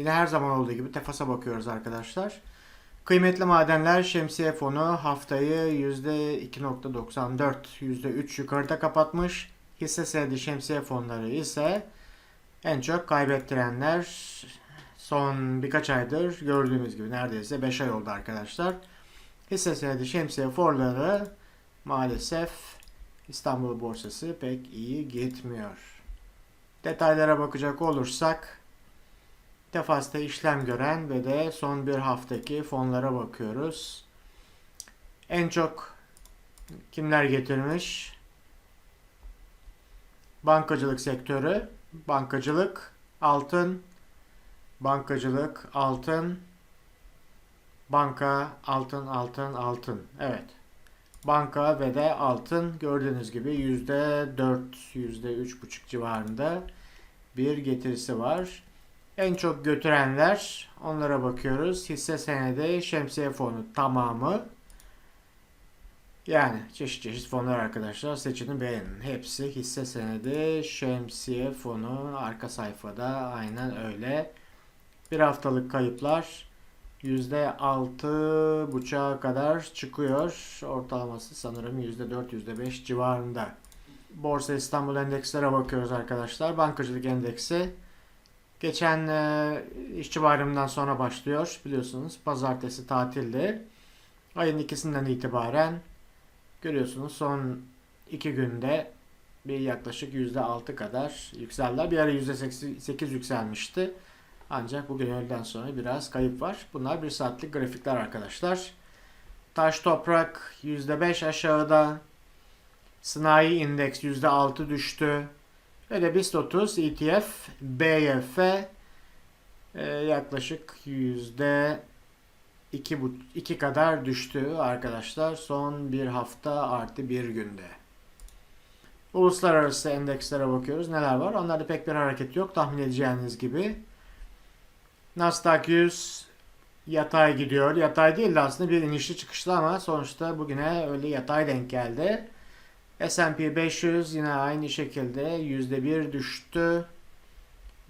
Yine her zaman olduğu gibi tefasa bakıyoruz arkadaşlar. Kıymetli madenler şemsiye fonu haftayı %2.94, %3 yukarıda kapatmış. Hisse senedi şemsiye fonları ise en çok kaybettirenler son birkaç aydır gördüğümüz gibi neredeyse 5 ay oldu arkadaşlar. Hisse senedi şemsiye fonları maalesef İstanbul borsası pek iyi gitmiyor. Detaylara bakacak olursak Tefas'ta işlem gören ve de son bir haftaki fonlara bakıyoruz. En çok kimler getirmiş? Bankacılık sektörü, bankacılık, altın, bankacılık, altın, banka, altın, altın, altın. Evet. Banka ve de altın gördüğünüz gibi %4, %3,5 civarında bir getirisi var. En çok götürenler onlara bakıyoruz. Hisse senedi şemsiye fonu tamamı. Yani çeşit çeşit fonlar arkadaşlar. Seçinin beğenin. Hepsi hisse senedi şemsiye fonu. Arka sayfada aynen öyle. Bir haftalık kayıplar %6,5'a kadar çıkıyor. Ortalaması sanırım %4, %5 civarında. Borsa İstanbul endekslere bakıyoruz arkadaşlar. Bankacılık endeksi Geçen e, işçi bayramından sonra başlıyor biliyorsunuz. Pazartesi tatildi. Ayın ikisinden itibaren görüyorsunuz son iki günde bir yaklaşık %6 kadar yükseldiler. Bir ara %8 yükselmişti. Ancak bugün öğleden sonra biraz kayıp var. Bunlar bir saatlik grafikler arkadaşlar. Taş toprak %5 aşağıda. Sanayi indeks %6 düştü. De BIST 30 ETF BYF e, yaklaşık yüzde iki, bu, iki kadar düştü arkadaşlar. Son bir hafta artı bir günde. Uluslararası endekslere bakıyoruz. Neler var? Onlarda pek bir hareket yok. Tahmin edeceğiniz gibi. Nasdaq 100 yatay gidiyor. Yatay değil de aslında bir inişli çıkışlı ama sonuçta bugüne öyle yatay denk geldi. S&P 500 yine aynı şekilde %1 düştü.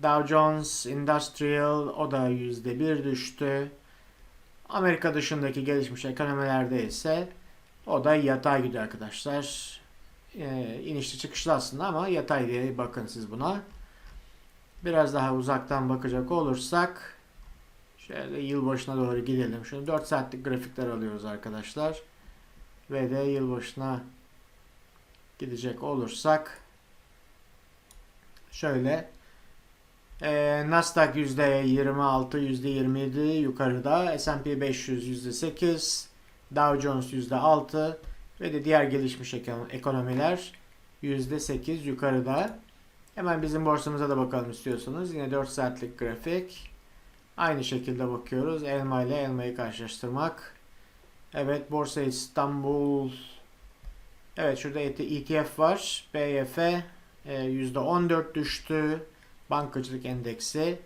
Dow Jones Industrial o da %1 düştü. Amerika dışındaki gelişmiş ekonomilerde ise o da yatay gidiyor arkadaşlar. Ee, inişli çıkışlı aslında ama yatay diye bakın siz buna. Biraz daha uzaktan bakacak olursak şöyle yılbaşına doğru gidelim. Şunu 4 saatlik grafikler alıyoruz arkadaşlar. Ve de yılbaşına gidecek olursak şöyle e, Nasdaq %26 %27 yukarıda S&P 500 %8 Dow Jones %6 ve de diğer gelişmiş ekonomiler %8 yukarıda. Hemen bizim borsamıza da bakalım istiyorsanız. Yine 4 saatlik grafik. Aynı şekilde bakıyoruz. Elma ile elmayı karşılaştırmak. Evet Borsa İstanbul Evet şurada ETF var. BYF %14 e, düştü. Bankacılık endeksi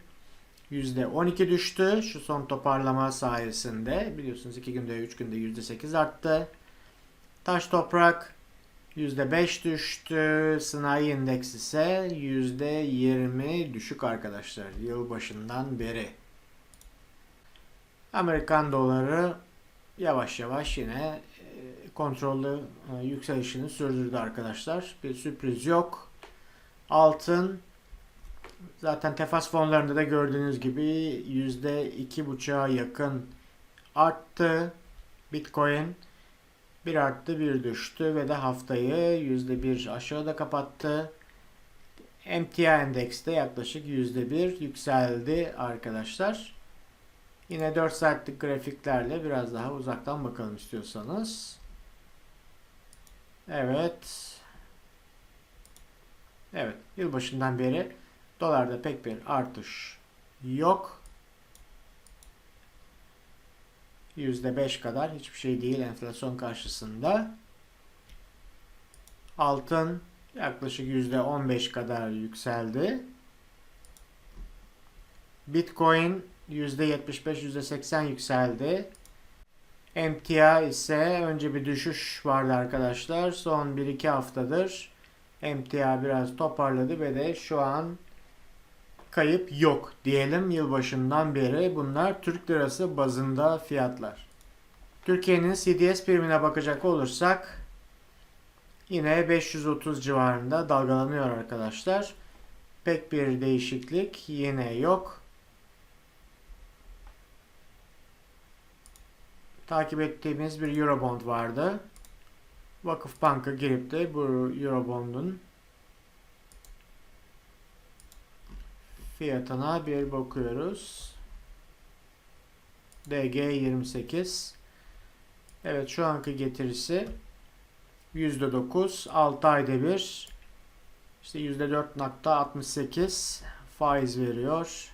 %12 düştü. Şu son toparlama sayesinde biliyorsunuz 2 günde 3 günde %8 arttı. Taş toprak %5 düştü. Sanayi endeksi ise %20 düşük arkadaşlar. Yıl başından beri. Amerikan doları yavaş yavaş yine kontrollü e, yükselişini sürdürdü arkadaşlar. Bir sürpriz yok. Altın zaten tefas fonlarında da gördüğünüz gibi %2,5'a yakın arttı. Bitcoin bir arttı bir düştü ve de haftayı %1 aşağıda kapattı. MTI endekste yaklaşık %1 yükseldi arkadaşlar. Yine 4 saatlik grafiklerle biraz daha uzaktan bakalım istiyorsanız. Evet. Evet. Yılbaşından beri dolarda pek bir artış yok. %5 kadar hiçbir şey değil enflasyon karşısında. Altın yaklaşık %15 kadar yükseldi. Bitcoin %75-%80 yükseldi. Emtia ise önce bir düşüş vardı arkadaşlar. Son 1-2 haftadır emtia biraz toparladı ve de şu an kayıp yok diyelim yılbaşından beri. Bunlar Türk lirası bazında fiyatlar. Türkiye'nin CDS primine bakacak olursak yine 530 civarında dalgalanıyor arkadaşlar. Pek bir değişiklik yine yok. Takip ettiğimiz bir Eurobond vardı. Vakıfbank'a girip de bu Eurobond'un fiyatına bir bakıyoruz. DG 28. Evet şu anki getirisi %9 6 ayda bir işte %4.68 faiz veriyor.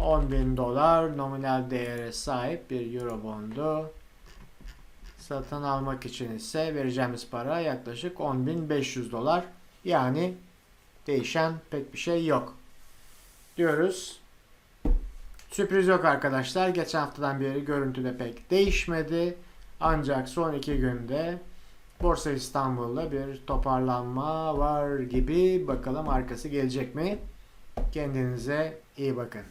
10 bin dolar nominal değere sahip bir Eurobond'u satın almak için ise vereceğimiz para yaklaşık 10.500 dolar. Yani değişen pek bir şey yok. Diyoruz. Sürpriz yok arkadaşlar. Geçen haftadan beri görüntüde pek değişmedi. Ancak son iki günde Borsa İstanbul'da bir toparlanma var gibi. Bakalım arkası gelecek mi? Kendinize iyi bakın.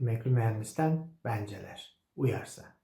Emekli mühendisten benceler. Uyarsa.